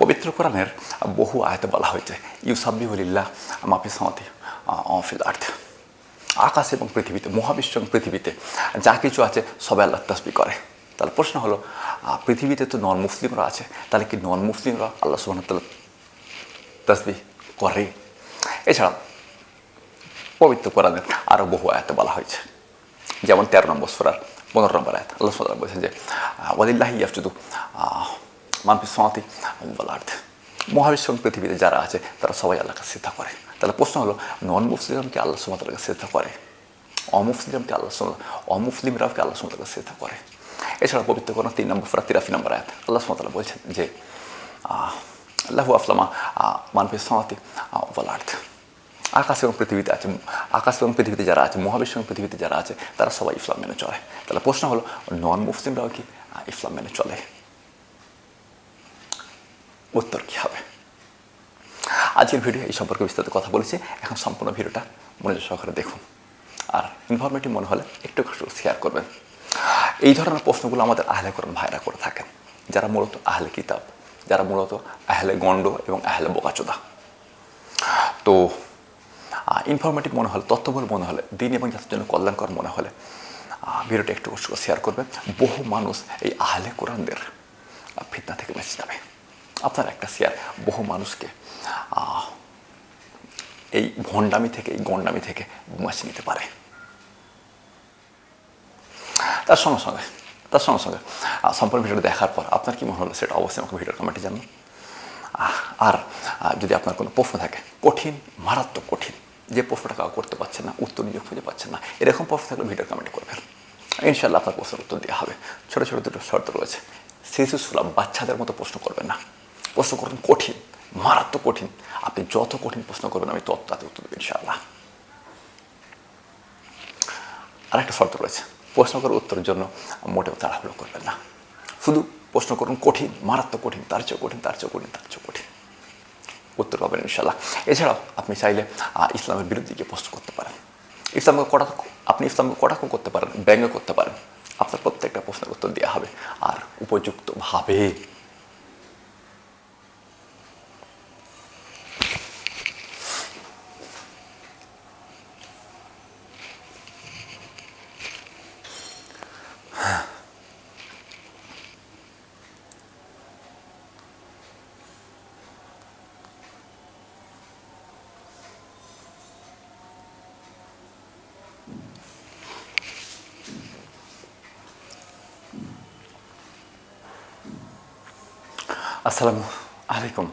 পবিত্র কোরআনের বহু আয়তে বলা হয়েছে। ইউসাব্বিহুলিল্লাহ মাফি সমাতি অফিল আর্থ। আকাশ এবং পৃথিবীতে, মহাবিশ্ব এবং পৃথিবীতে যা কিছু আছে সবাই আল্লাহ তসবি করে। তাহলে প্রশ্ন হলো পৃথিবীতে তো নন মুসলিমরা আছে, তাহলে কি নন মুসলিমরা আল্লাহ সুবাহ তসবি করে? এছাড়া পবিত্র কোরআনের আরও বহু আয়াতে বলা হয়েছে। যেমন তেরো নম্বর সুরার পনেরো নম্বর আয়াত। আল্লাহ বলছেন যে ওয়াদিল্লাহি ইয়াফজুদু মানফি সমাতি বলার্থ মহাবিশ্ব পৃথিবীতে যারা আছে, তারা সবাই আল্লাহকে শ্রদ্ধা করে। তাহলে প্রশ্ন হলো নন মুসলিমকে আল্লাহ সুমাতাকে শ্রদ্ধা করে? অমুসলিমকে আল্লাহ সুমাত অমুসলিমরাও কি আল্লাহ সুমাতাকে শ্রদ্ধা করে? এছাড়া পবিত্র কোরআন তিন নম্বর ফুরা তিরাশি নম্বর আয়াত। আল্লাহ সুমাতালা বলছেন যে আল্লাহু আফলামা মানফি সমাতি বলার্থ আকাশ এবং পৃথিবীতে আছে, আকাশ এবং পৃথিবীতে যারা আছে, মহাবিশ্ব এবং পৃথিবীতে যারা আছে, তারা সবাই ইসলাম মেনে চলে। তাহলে প্রশ্ন হলো নন মুসলিমরাও কি ইসলাম মেনে চলে? উত্তর কী হবে? আজকের ভিডিও এই সম্পর্কে বিস্তারিত কথা বলেছি। এখন সম্পূর্ণ ভিডিওটা মনোযোগ সহকারে দেখুন। আর ইনফরমেটিভ মনে হলে একটু শেয়ার করবেন। এই ধরনের প্রশ্নগুলো আমাদের আহলে করেন ভাইরা করে থাকেন। যারা মূলত আহলে কিতাব, যারা মূলত আহলে গণ্ড এবং আহলে বোকাচোদা। তো ইনফরমেটিভ মনে হলে তথ্যবল মনে হলে, দিন এবং জাতির জন্য কল্যাণকর মনে হলে ভিডিওটা একটু শেয়ার করবেন। বহু মানুষ এই আহলে কোরআনদের ফিতনা থেকে বেঁচে যাবে। আপনার একটা শেয়ার, বহু মানুষকে এই ভণ্ডামি থেকে, এই গণ্ডামি থেকে বাঁচিয়ে নিতে পারে। তার সঙ্গে সঙ্গে তার সঙ্গে সঙ্গে সম্পূর্ণ ভিডিওটা দেখার পর আপনার কি মনে হলো সেটা অবশ্যই আমাকে ভিডিওর কমেন্টে জানান। আর যদি আপনার কোনো প্রশ্ন থাকে, কঠিন, মারাত্মক কঠিন, যে প্রশ্নটা কাউ করতে পারছেন না, উত্তর নিজে খুঁজে পাচ্ছেন না, এরকম প্রশ্ন থাকলে ভিডিও কমেন্ট করবেন ইনশাল্লাহ আপনার প্রশ্নের উত্তর দেওয়া হবে। ছোটো ছোটো দুটো শর্ত রয়েছে। শিশু সুলভ বাচ্চাদের মতো প্রশ্ন করবেন না। প্রশ্ন করুন, কঠিন, মারাত্মক কঠিন। আপনি যত কঠিন প্রশ্ন করবেন, আমি তত তাতে উত্তর দেবেন ইনশাআল্লাহ। আরেকটা শর্ত রয়েছে, প্রশ্ন করার উত্তরের জন্য মোটেও তাড়াহুড়ো করবেন না। শুধু প্রশ্ন করুন, কঠিন, মারাত্মক কঠিন, তার চেয়েও কঠিন, তার চেয়েও কঠিন, তার চেয়েও কঠিন। উত্তর পাবেন ইনশাল্লাহ এছাড়াও আপনি চাইলে ইসলামের বিরুদ্ধে গিয়ে প্রশ্ন করতে পারেন। ইসলামকে কটাক্ষ, আপনি ইসলামকে কটাক্ষ করতে পারেন, ব্যঙ্গ করতে পারেন। আপনার প্রত্যেকটা প্রশ্নের উত্তর দেওয়া হবে, আর উপযুক্তভাবে। আসসালামু আলাইকুম।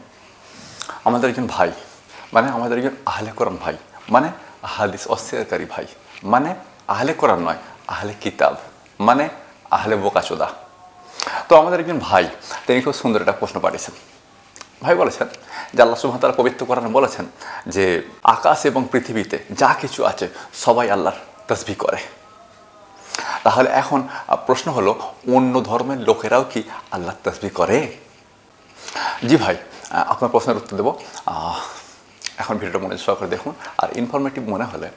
আমাদের একজন ভাই মানে আমাদের একজন আহলে কোরআন ভাই মানে হাদিস অস্বীকারী ভাই মানে আহলে কোরআন নয়, আহলে কিতাব মানে আহলে বোকাচোদা। তো আমাদের একজন ভাই, তিনি খুব সুন্দর একটা প্রশ্ন পাঠিয়েছেন। ভাই বলেছেন যে আল্লাহ সুহাতার পবিত্র কোরআনে বলেছেন যে আকাশ এবং পৃথিবীতে যা কিছু আছে সবাই আল্লাহর তসবি করে। তাহলে এখন প্রশ্ন হলো, অন্য ধর্মের লোকেরাও কি আল্লাহ তসবি করে? জি ভাই আপনার প্রশ্নের উত্তর দেবো। এখন ভিডিওটা মনে সহকারে দেখুন। আর ইনফরমেটিভ মনে হলে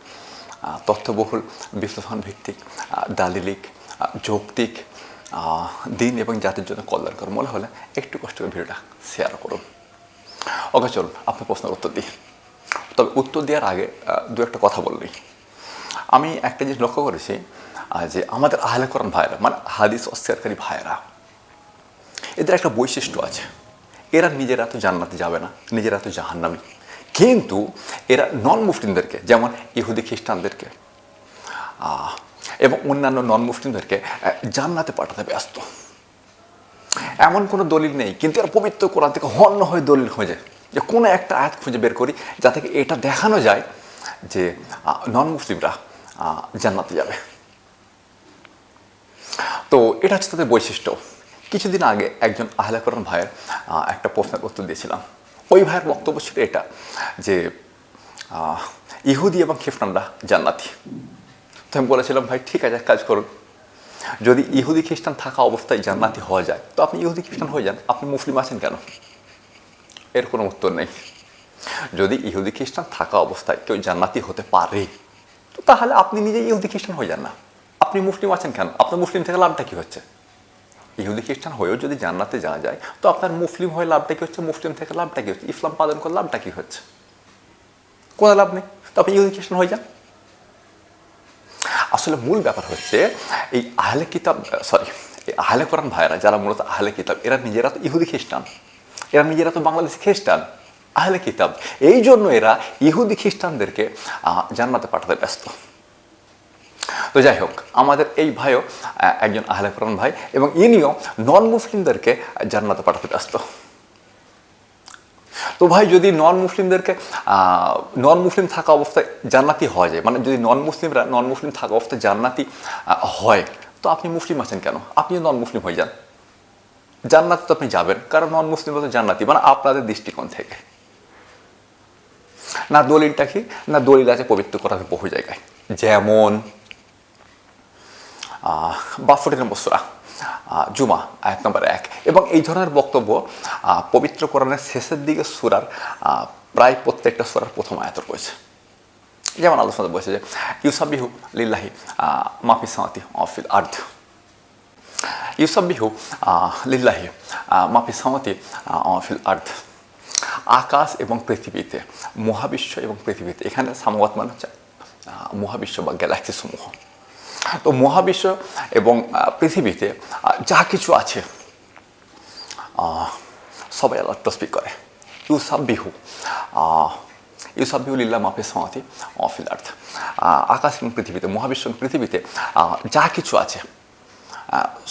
তথ্যবহুল বিশ্লেষণ ভিত্তিক দালিলিক যৌক্তিক দিন এবং জাতির জন্য কল্যাণকর মনে হলে একটু কষ্ট করে ভিডিওটা শেয়ার করুন। ওকে চলুন, আপনার প্রশ্নের উত্তর দিই। তবে উত্তর দেওয়ার আগে দু একটা কথা বললি আমি একটা জিনিস লক্ষ্য করেছি যে আমাদের আহলে কোরআন ভাইরা মানে হাদিস অস্বীকারী ভাইরা এদের একটা বৈশিষ্ট্য আছে। এরা নিজেরা তো জান্নাতে যাবে না, নিজেরা তো জাহান্নামি। কিন্তু এরা নন মুসলিমদেরকে যেমন ইহুদি খ্রিস্টানদেরকে এবং অন্যান্য নন মুসলিমদেরকে জান্নাতে পাঠাতে ব্যস্ত। এমন কোনো দলিল নেই, কিন্তু এরা পবিত্র কোরআন থেকে হন্য হয়ে দলিল খোঁজে। যে কোনো একটা আয়াত খুঁজে বের করি যা থেকে এটা দেখানো যায় যে নন মুসলিমরা জান্নাতে যাবে। তো এটা হচ্ছে তাদের বৈশিষ্ট্য। কিছুদিন আগে একজন আহলে ভাইয়ের একটা প্রশ্নের উত্তর দিয়েছিলাম। ওই ভাইয়ের বক্তব্য ছিল এটা, যে ইহুদি এবং খ্রিস্টানরা জান্নাতি। তো আমি বলেছিলাম, ভাই, ঠিক আছে কাজ করুন। যদি ইহুদি খ্রিস্টান থাকা অবস্থায় জান্নাতি হওয়া যায়, তো আপনি ইহুদি খ্রিস্টান হয়ে যান। আপনি মুসলিম আছেন কেন? এর কোনো উত্তর নেই। যদি ইহুদি খ্রিস্টান থাকা অবস্থায় কেউ জান্নাতি হতে পারে, তো তাহলে আপনি নিজে ইহুদি খ্রিস্টান হয়ে যান না। আপনি মুসলিম আছেন কেন? আপনার মুসলিম থেকে লাভটা কী হচ্ছে? ইহুদি খ্রিস্টান হয়েও যদি জান্নাতে যাওয়া যায়, তো আপনার মুসলিম হয়ে লাভটা কি হচ্ছে? মুসলিম থেকে লাভটা কি হচ্ছে? ইসলাম পালন করে লাভটা কি হচ্ছে? কোনো লাভ নেই। তো আপনি ইহুদি খ্রিস্টান হয়ে যান। আসলে মূল ব্যাপার হচ্ছে, এই আহলে কিতাব সরি এই আহলে কোরআন ভাইরা যারা মূলত আহলে কিতাব, এরা নিজেরা তো ইহুদি খ্রিস্টান। এরা নিজেরা তো বাংলাদেশি খ্রিস্টান। আহলে কিতাব। এই জন্য এরা ইহুদি খ্রিস্টানদেরকে জান্নাতে পাঠাতে ব্যস্ত। তো যাই হোক, আমাদের এই ভাইও একজন আহলে কোরআন ভাই এবং ইনিও নন মুসলিমদেরকে জান্নাতে পাঠাতে ব্যস্ত। তো ভাই, যদি নন মুসলিমদেরকে নন মুসলিম থাকা অবস্থায় জান্নাতি হওয়া যায় মানে যদি নন মুসলিমরা নন মুসলিম থাকা অবস্থায় জান্নাতি হয়, তো আপনি মুসলিম আছেন কেন? আপনি নন মুসলিম হয়ে যান। জান্নাত তো আপনি যাবেন, কারণ নন মুসলিম তো জান্নাতি মানে আপনাদের দৃষ্টিকোণ থেকে। না দলিলটা কি? না দলিল আছে পবিত্র করার বহু জায়গায়। যেমন বাফটি নম্বর সুরা জুমা, আয়াত নম্বর এক। এবং এই ধরনের বক্তব্য পবিত্র কোরআনের শেষের দিকে সুরার প্রায় প্রত্যেকটা সুরার প্রথম আয়াত রয়েছে যেমন আলোচনা বলছে যে ইউসাবিহু লিল্লাহি মাফি সামাতি অফিল আর্ধ ইউসাবিহু লিল্লাহি মাফি সামাতি অফিল আর্ধ আকাশ এবং পৃথিবীতে, মহাবিশ্ব এবং পৃথিবীতে, এখানে সামওয়াত মানে হচ্ছে মহাবিশ্ব বা গ্যালাক্সি সমূহ। তো মহাবিশ্ব এবং পৃথিবীতে যা কিছু আছে সবাই আল্লাহ তসবি করে। ইউসাবিহু লিল্লা মাফি সমাতি অফিল আর্থ আকাশ এবং পৃথিবীতে, মহাবিশ্ব পৃথিবীতে যা কিছু আছে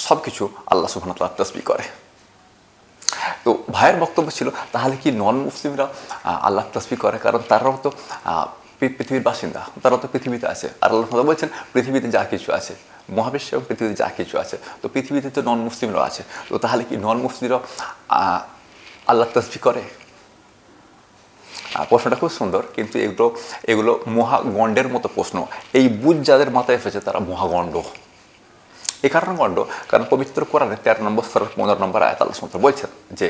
সব কিছু আল্লাহ তাআলা তসবি করে। তো ভাইয়ের বক্তব্য ছিল, তাহলে কি নন মুসলিমরা আল্লাহ তসবি করে? কারণ তারাও তো পৃথিবীর বাসিন্দা। তারা তো পৃথিবীতে আছে। আর আল্লাহ তাআলা বলছেন, পৃথিবীতে যা কিছু আছে, মহাবিশ্ব এবং পৃথিবীতে যা কিছু আছে। তো পৃথিবীতে তো নন মুসলিমরাও আছে। তো তাহলে কি নন মুসলিমরা আল্লাহ তসবি করে? প্রশ্নটা খুব সুন্দর, কিন্তু এগুলো এগুলো মহাগণ্ডের মতো প্রশ্ন। এই বুঝ যাদের মাথায় এসেছে, তারা মহাগণ্ড। এ কারণে গণ্ড? কারণ পবিত্র কোরআনে তেরো নম্বর সর পনেরো নম্বর আয়াত আল্লাহ বলছেন যে,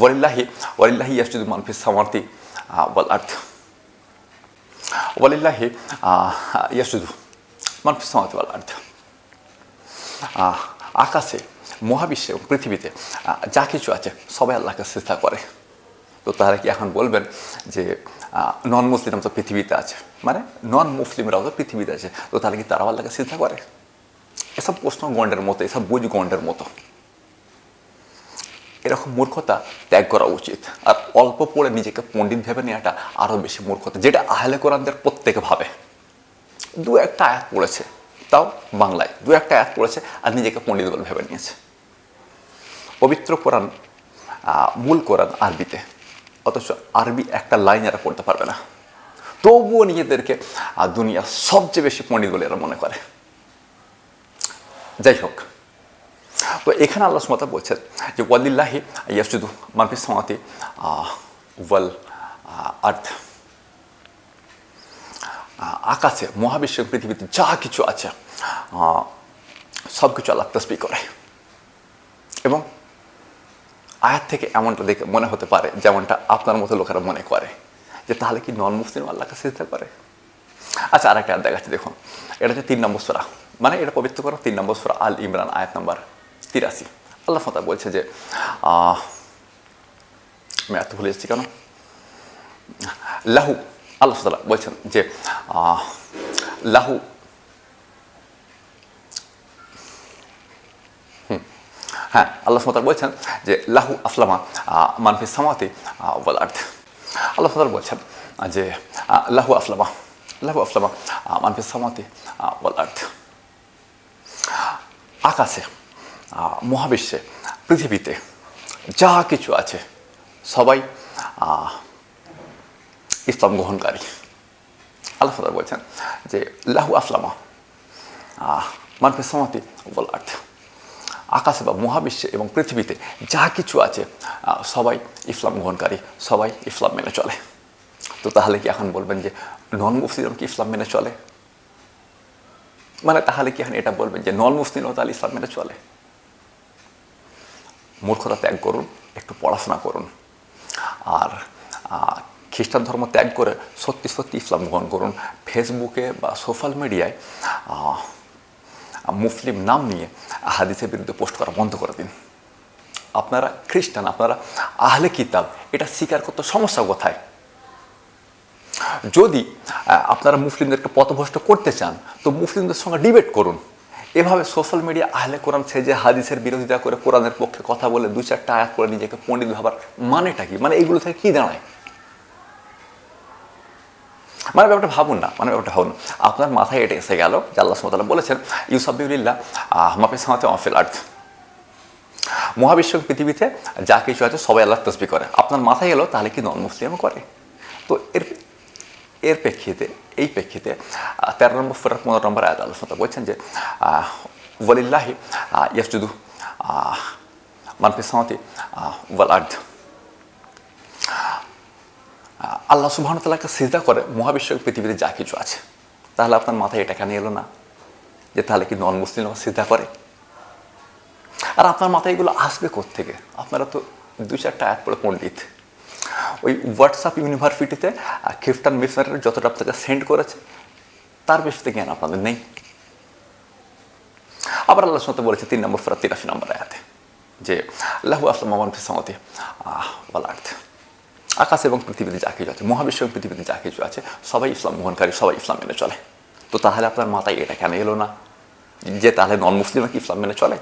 ওয়ালিল্লাহি ওয়ালিল্লাহি ইয়াসজুদু মান ফিস সামাওয়াতি ওয়াল আরদ। ওয়ালিল্লাহি ইয়াসজুদু মান ফিস সামাওয়াতি ওয়াল আরদ আহ, আকাশে মহাবিশ্বে এবং পৃথিবীতে যা কিছু আছে সবাই আল্লাহকে চেষ্টা করে তো তারা কি এখন বলবেন যে নন মুসলিম তো পৃথিবীতে আছে মানে নন মুসলিমরাও তো পৃথিবীতে আছে তো তাহলে কি তারাও আল্লাহকে চিন্তা করে এসব প্রশ্ন গণ্ডের মতো এসব বুঝ গণ্ডের মতো এরকম মূর্খতা ত্যাগ করা উচিত। আর অল্প পড়ে নিজেকে পণ্ডিত ভেবে নেওয়াটা আরও বেশি মূর্খতা যেটা আহলে কোরআনদের প্রত্যেকে ভাবে। দু একটা আয়াত পড়েছে তাও বাংলায়। দু একটা আয়াত পড়েছে আর নিজেকে পণ্ডিত বলে ভেবে নিয়েছে। পবিত্র কোরআন মূল কোরআন আরবিতে। অথচ আরবি একটা লাইন এরা পড়তে পারবে না। তবুও নিজেদেরকে আহ, দুনিয়ার সবচেয়ে বেশি পণ্ডিত বলে এরা মনে করে। যাই হোক তো এখানে আল্লাহ সুমতা বলছেন যে, ওয়ালিল্লাহি ইয়াসুদু মানফিস সমাতি ওয়াল আর্থ আকাশে, মহাবিশ্ব, পৃথিবীতে যা কিছু আছে সব কিছু আল্লাহ তসবি করে। এবং আয়াত থেকে এমনটা দেখে মনে হতে পারে যেমনটা আপনার মতো লোকেরা মনে করে, যে তাহলে কি নন মুসলিম আল্লাহকে সিজদা পারে? আচ্ছা আরেকটা আয়াত দেখাচ্ছি, দেখুন। এটা হচ্ছে তিন নম্বর সোরা। মানে এটা পবিত্র করা, তিন নম্বর সোরা আল ইমরান, আয়াত নম্বর তিরাশি। আল্লাহ ফতা বলছে যে আমি এত ভুলে যাচ্ছি কেন? লাহু, আল্লাহ তালা বলছেন যে লাহু হ্যাঁ আল্লাহ সুমতাল বলছেন যে, লাহু আফলামা মানফি সামাতি ওয়াল আর্থ আল্লাহ সুমতাল বলছেন যে লাহু আফলামা লাহু আফলামা মানফি সামাতি ওয়াল আকাশে মহাবিশ্বে, পৃথিবীতে যা কিছু আছে, সবাই ইসলাম গ্রহণকারী আল্লাহ বলছেন যে, লাহু আফলামা মানফি সমাতি বল আর্থ। আকাশে বা মহাবিশ্বে এবং পৃথিবীতে যা কিছু আছে সবাই ইসলাম গ্রহণকারী সবাই ইসলাম মেনে চলে। তো তাহলে কি এখন বলবেন যে নন মুসলিম কি ইসলাম মেনে চলে? মানে তাহলে কি এখন এটা বলবেন যে নন মুসলিমও তাহলে ইসলাম মেনে চলে? মূর্খতা ত্যাগ করুন, একটু পড়াশোনা করুন। আর খ্রিস্টান ধর্ম ত্যাগ করে সত্যি সত্যি ইসলাম গ্রহণ করুন। ফেসবুকে বা সোশ্যাল মিডিয়ায় মুসলিম নাম নিয়ে হাদিসের বিরুদ্ধে পোস্ট করা বন্ধ করে দিন। আপনারা খ্রিস্টান, আপনারা আহলে কিতাব, এটা স্বীকার করতে সমস্যা কোথায়? যদি আপনারা মুসলিমদেরকে পথভ্রষ্ট করতে চান, তো মুসলিমদের সঙ্গে ডিবেট করুন। এভাবে সোশ্যাল মিডিয়া আহলে কোরআন সেজে হাদিসের বিরোধিতা করে কোরআনের পক্ষে কথা বলে দু চারটা আয়াত করে নিজেকে পণ্ডিত ভাবার মানেটা কি? মানে এইগুলো থেকে কি দাঁড়ায়? মানে ব্যাপারটা ভাবুন না মানে ব্যাপারটা ভাবুন আপনার মাথায় এটা এসে গেল যে আল্লাহ সুমতাল্লাহ বলেছেন ইউসাবিউলিল্লাহ মাফিস সামাতে অফিল আর্থ মহাবিশ্ব পৃথিবীতে যা কিছু আছে সবাই আল্লাহ তসবি করে। আপনার মাথায় এলো, তাহলে কি নন মুসলিম করে? তো এর এর প্রেক্ষিতে, এই প্রেক্ষিতে তেরো নম্বর ফেরার পনেরো নম্বর আয়াত সুমতাল্লাহ বলছেন যে ওয়ালিল্লাহি ইয়াসজুদু মানফিস সামাতি ওয়াল আর্থ আল্লাহ সুবহান তালাকে সিজদা করে মহাবিশ্ব পৃথিবীতে যা কিছু আছে। তাহলে আপনার মাথায় এটা কেন এলো না? যে তাহলে কি নন মুসলিম সিজদা করে? আর আপনার মাথায় এগুলো আসবে থেকে আপনারা তো দু চারটা অ্যাপ পড়ে পণ্ডিত। ওই হোয়াটসঅ্যাপ ইউনিভার্সিটিতে খ্রিস্টান মিশনারির যতটা আপনাকে সেন্ড করেছে, তার বেশিতে জ্ঞান আপনাদের নেই। আবার আল্লাহ সাথে বলেছে, তিন নম্বর ফেরা তিরাশি নম্বর আয়াতে, যে আল্লাহ আসলাম মামান ফিসামতি ওয়ালার্থ আকাশ এবং পৃথিবীতে যা কিছু আছে, মহাবিশ্ব এবং পৃথিবীতে যা কিছু আছে, সবাই ইসলাম গ্রহণকারী, সবাই ইসলাম মেনে চলে। তো তাহলে আপনার মাথায় এটা কেন এলো না? যে তাহলে নন মুসলিমরা কি ইসলাম মেনে চলে?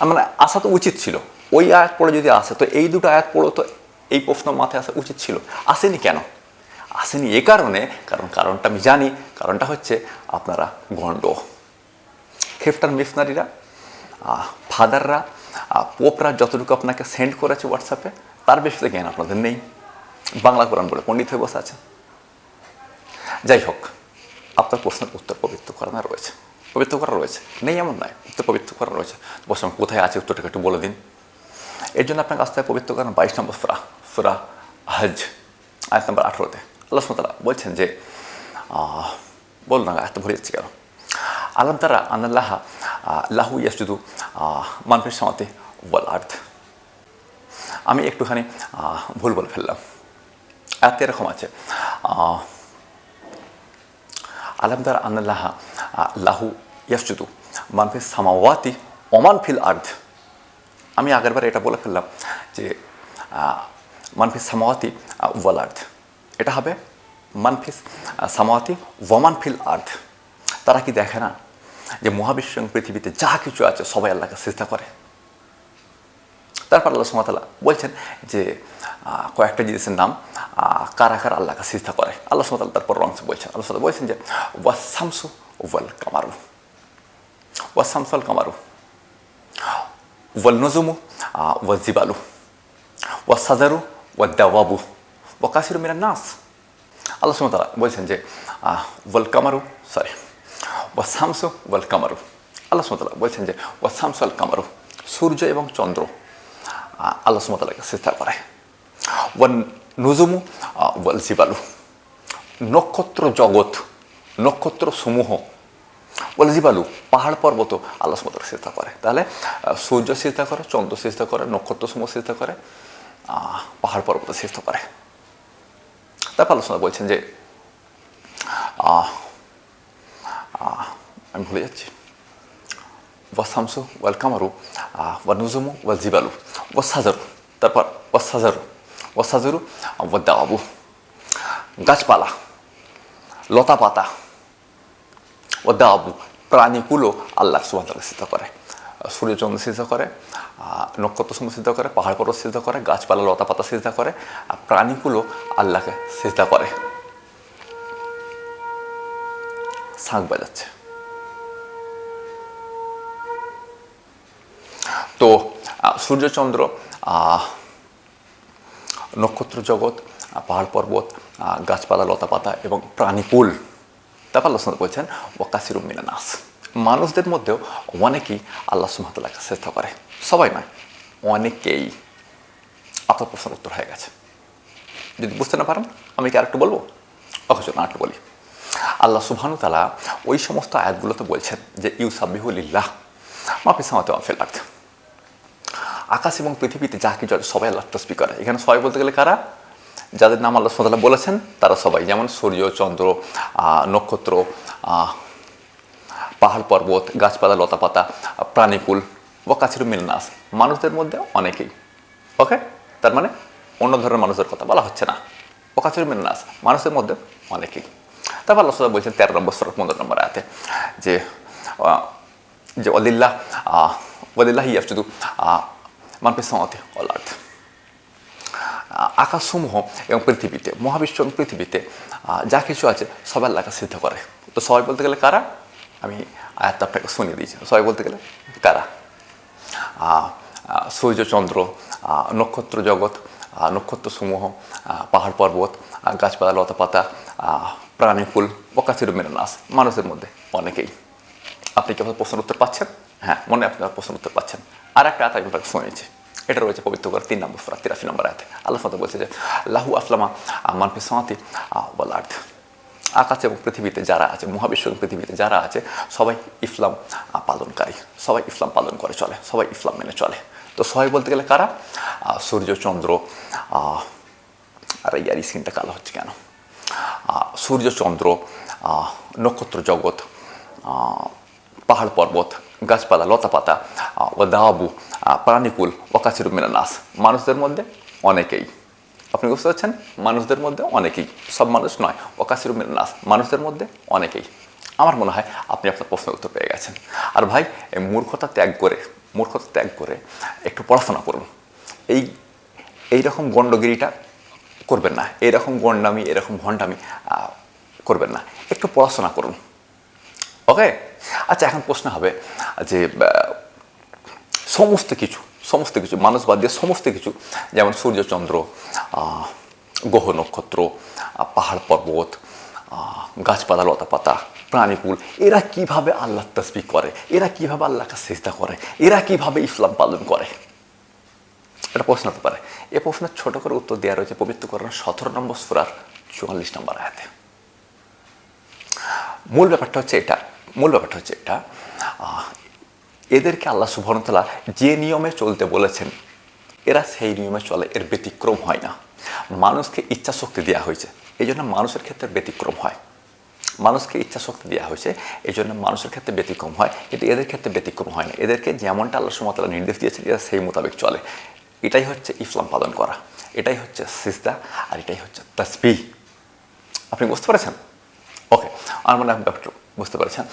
আর মানে আসা তো উচিত ছিল। ওই আয়াত পড়ে যদি আসে, তো এই দুটো আয়াত পড়ো তো এই প্রশ্ন মাথায় আসা উচিত ছিল। আসেনি কেন? আসেনি এ কারণে, কারণ কারণটা আমি জানি, কারণটা হচ্ছে আপনারা গণ্ড। খ্রিস্টান মিশনারিরা ফাদাররা পোপরা যতটুকু আপনাকে সেন্ড করেছে হোয়াটসঅ্যাপে তার বেশি জ্ঞান আপনাদের নেই। বাংলা কোরআন বলে পণ্ডিত হয়ে বসে আছেন। যাই হোক, আপনার প্রশ্নের উত্তর পবিত্র করানো রয়েছে। পবিত্র করা রয়েছে। নেই এমন নয়, উত্তর পবিত্র করা রয়েছে। বলছিলাম কোথায় আছে উত্তরটাকে একটু বলে দিন। এর জন্য আপনাকে আসতে হয় পবিত্র করেন বাইশ নম্বর সুরা সুরা হজ আয়াত নম্বর আঠেরোতে। আল্লাহ সুমতালা বলছেন যে বল না, এত ভরে যাচ্ছে কেন? আল্লাহ তারা আনাল্লাহ লাহু ইয়াসুদু মানফির সমাতে ওয়াল আর্থ আমি একটুখানি ভুল বলে ফেললাম। এত এরকম আছে আলমদার আনাল্লাহ লাহু ইয়াসুদু মানফিস সামাওয়াতি, ওমান ফিল আর্থ আমি আগেরবার এটা বলে ফেললাম যে মানফিস সামাওয়াতি ওয়াল আর্থ। এটা হবে মানফিস সামাওয়াতি ওয়ামান ফিল আর্থ। তারা কি দেখে না যে মহাবিশ্ব পৃথিবীতে যা কিছু আছে সবাই আল্লাহকে চেষ্টা করে? তারপর আল্লাহ সুমতাল্লাহ বলছেন যে কয়েকটা জিনিসের নাম আহ, কারা কারা আল্লাহকে সিদ্ধা করে? আল্লাহ সুমতাল্লাহ তারপর অংশ বলছেন। আল্লাহ সুমতাল্লাহ বলছেন যে ওয়াসামসু ওয়াল কামারু। ওয়াসামসু আল কামারু। ওয়াল নজুমু ওয়াল জিবালু ওয়া সাজারু ওয়া দাওয়াবু ওয়া কাসিরু মিনান নাস আল্লাহ সুমতাল্লাহ বলছেন যে ওয়াল কামারু সরি ওয়া শামসু ওয়াল কামারু আল্লাহ সুমতাল্লাহ বলছেন যে ওয়া শামসু আল সূর্য এবং চন্দ্র আল্লাহ সুমতাল্লাহকে চেষ্টা করে. ওয়ান নুজুমু ওয়াল জিবালু নক্ষত্র জগৎ, নক্ষত্র সমূহ. ওয়াল জিবালু পাহাড় পর্বত, আল্লাহ সুমতাল্লাহ চেষ্টা করে। তাহলে সূর্য চেষ্টা করে, চন্দ্র চেষ্টা করে, নক্ষত্র সমূহ চেষ্টা করে পাহাড় পর্বত চেষ্টা করে। তারপর সুমতাল্লাহ বলছেন যে আমি ভুলে যাচ্ছি। ওয়াসামসু ওয়াল কামারু ওয়া ওয়াল জিবালু ওয়া সাজারু তারপর ওয়া সাজারু ওয়া ওয়া দাওয়াবু গাছপালা লতা পাতা ও দাওয়াবু প্রাণীগুলো আল্লাহ সুবাহকে সিদ্ধ করে। সূর্যচন্দ্র সিদ্ধ করে নক্ষত্র সমূহ সিদ্ধ করে, পাহাড় পর্বত সিদ্ধ করে, গাছপালা লতা পাতা সিদ্ধ করে, আর প্রাণীগুলো আল্লাহকে সিদ্ধ করে। শাঁখ বাজাচ্ছে। তো সূর্যচন্দ্র নক্ষত্র জগৎ পাহাড় পর্বত গাছপালা, লতাপাতা এবং প্রাণীকুল তারপর আল্লাহ বলছেন, ওয়াকাসিরুম মিনানাস মানুষদের মধ্যেও অনেকেই আল্লাহ সুমতাল্লাহকে চেষ্টা করে। সবাই নয়, অনেকেই। আপনার প্রশ্নের উত্তর হয়ে গেছে। যদি বুঝতে না পারেন, আমি কি আরেকটু বলব? অথচ না একটু বলি। আল্লাহ সুবহানু তালা ওই সমস্ত আয়াতগুলোতে বলছেন যে ইউ সাবিহুলিল্লাহ মাফি সামাতে মাফিল আর্থ আকাশ এবং পৃথিবীতে যা কিছু আছে, সবাই আল্লাহ তসবি করে। এখানে সবাই বলতে গেলে কারা? যাদের নাম আল্লাহ সুমতাল্লাহ বলেছেন, তারা সবাই, যেমন সূর্য, চন্দ্র নক্ষত্র পাহাড় পর্বত, গাছপালা, লতাপাতা, প্রাণীকুল ওয়াকাছিরু মিলনাস মানুষদের মধ্যে অনেকেই, ওকে? তার মানে অন্য ধরনের মানুষের কথা বলা হচ্ছে না। ও ওকাছিরু মিলনাস মানুষের মধ্যে অনেকেই। তারপর আল্লাহ সাল্লাহ বলছেন, তেরো নম্বর সরক পনেরো নম্বর আয়াতে, যে যে অলিল্লাহ ওলিল্লাহ শুধু মানপে সমাতে অলার্থ আকাশসমূহ এবং পৃথিবীতে মহাবিশ্ব এবং পৃথিবীতে যা কিছু আছে সবাই আল্লাহকে সিদ্ধ করে। তো সবাই বলতে গেলে কারা? আমি আয়াতটা আপনাকে শুনিয়ে দিয়েছি। সবাই বলতে গেলে কারা? আহ, আহ, সূর্য চন্দ্র নক্ষত্র জগৎ নক্ষত্রসমূহ পাহাড় পর্বত গাছপালা লতাপাতা আহ, প্রাণীকুল অকাশির মেরনাস মানুষের মধ্যে অনেকেই। আপনি কি আপনার প্রশ্নের উত্তর পাচ্ছেন? হ্যাঁ মনে আপনি প্রশ্নের উত্তর পাচ্ছেন। আর একটা আয়াত আমি আপনাকে শুনিয়েছি। এটা রয়েছে পবিত্র তিন নম্বর সুরা তিরাশি নম্বর আয়াতে আল্লাহ ফাতে বলছে যে লাহু আসলামা মানফি সমাতি বল আর্থ আকাশ এবং পৃথিবীতে যারা আছে মহাবিশ্ব এবং পৃথিবীতে যারা আছে সবাই ইসলাম পালনকারী সবাই ইসলাম পালন করে চলে সবাই ইসলাম মেনে চলে তো সবাই বলতে গেলে কারা সূর্য চন্দ্র আর ইয়ার স্ক্রিনটা কালো হচ্ছে কেন সূর্য চন্দ্র নক্ষত্র জগৎ পাহাড় পর্বত গাছপালা লতাপাতা ও দাহাবু প্রাণীকুল ওকাছিরু মিনানাস মানুষদের মধ্যে অনেকেই। আপনি বুঝতে পারছেন? মানুষদের মধ্যে অনেকেই। সব মানুষ নয় ওকাছিরু মিনানাস মানুষদের মধ্যে অনেকেই। আমার মনে হয় আপনি আপনার প্রশ্নের উত্তর পেয়ে গেছেন। আর ভাই, এই মূর্খতা ত্যাগ করে, মূর্খতা ত্যাগ করে একটু পড়াশোনা করুন। এই এই রকম গণ্ডগিরিটা করবেন না। এরকম গন্ডামি এরকম ভণ্ডামি করবেন না। একটু পড়াশোনা করুন। ওকে? আচ্ছা এখন প্রশ্ন হবে যে সমস্ত কিছু সমস্ত কিছু, মানুষ বাদ দিয়ে সমস্ত কিছু, যেমন সূর্যচন্দ্র গ্রহ নক্ষত্র পাহাড় পর্বত গাছপালা, লতাপাতা প্রাণীকুল এরা কীভাবে আল্লাহ তসবি করে? এরা কীভাবে আল্লাহকে চেষ্টা করে? এরা কীভাবে ইসলাম পালন করে? এটা প্রশ্ন হতে পারে। এ প্রশ্নের ছোট করে উত্তর দেওয়া রয়েছে পবিত্র করার সতেরো নম্বর সুরার চুয়াল্লিশ নম্বর আয়াতে। মূল ব্যাপারটা হচ্ছে এটা, মূল ব্যাপারটা হচ্ছে এটা এদেরকে আল্লাহ সুবর্ণতলা যে নিয়মে চলতে বলেছেন, এরা সেই নিয়মে চলে, এর ব্যতিক্রম হয় না। মানুষকে ইচ্ছা শক্তি দেওয়া হয়েছে এই জন্য মানুষের ক্ষেত্রে ব্যতিক্রম হয়। মানুষকে ইচ্ছা শক্তি দেওয়া হয়েছে এই জন্য মানুষের ক্ষেত্রে ব্যতিক্রম হয়, কিন্তু এদের ক্ষেত্রে ব্যতিক্রম হয় না। এদেরকে যেমনটা আল্লাহ সুমতালা নির্দেশ দিয়েছেন, এরা সেই মোতাবেক চলে। এটাই হচ্ছে ইসলাম পালন করা, এটাই হচ্ছে সিজদা, আর এটাই হচ্ছে তসবি আপনি বুঝতে পেরেছেন? ওকে আমার মনে হয় ব্যাপারটা বুঝতে পেরেছেন?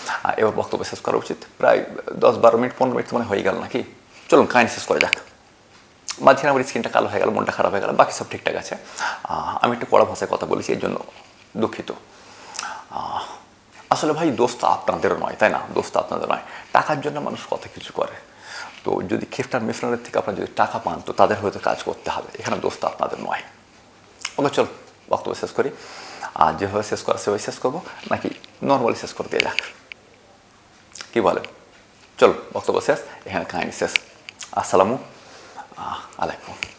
এবার বক্তব্য শেষ করা উচিত। প্রায় দশ বারো মিনিট, পনেরো মিনিট মানে হয়ে গেল নাকি? চলুন, কাহিনি শেষ করে যাক। মাঝখানে আমার স্কিনটা কালো হয়ে গেল, মনটা খারাপ হয়ে গেল, বাকি সব ঠিকঠাক আছে। আমি একটু কড়া ভাষায় কথা বলেছি, এই জন্য দুঃখিত। আসলে ভাই, দোষ তো আপনাদেরও নয়, তাই না? দোষ তো আপনাদের নয়। টাকার জন্য মানুষ কত কিছু করে। তো যদি খেফটার মেফনারের থেকে আপনারা যদি টাকা পান, তো তাদের হয়তো কাজ করতে হবে। এখানে দোষ তো আপনাদের নয়। ওকে চল বক্তব্য শেষ করি। আর যেভাবে শেষ করা সেভাবে শেষ করব নাকি নর্মালি শেষ করে দিয়ে যাক কী বলে চলো বক্তব্য শেষ এখানে কাহিনী শেষ আসসালামু আলাইকুম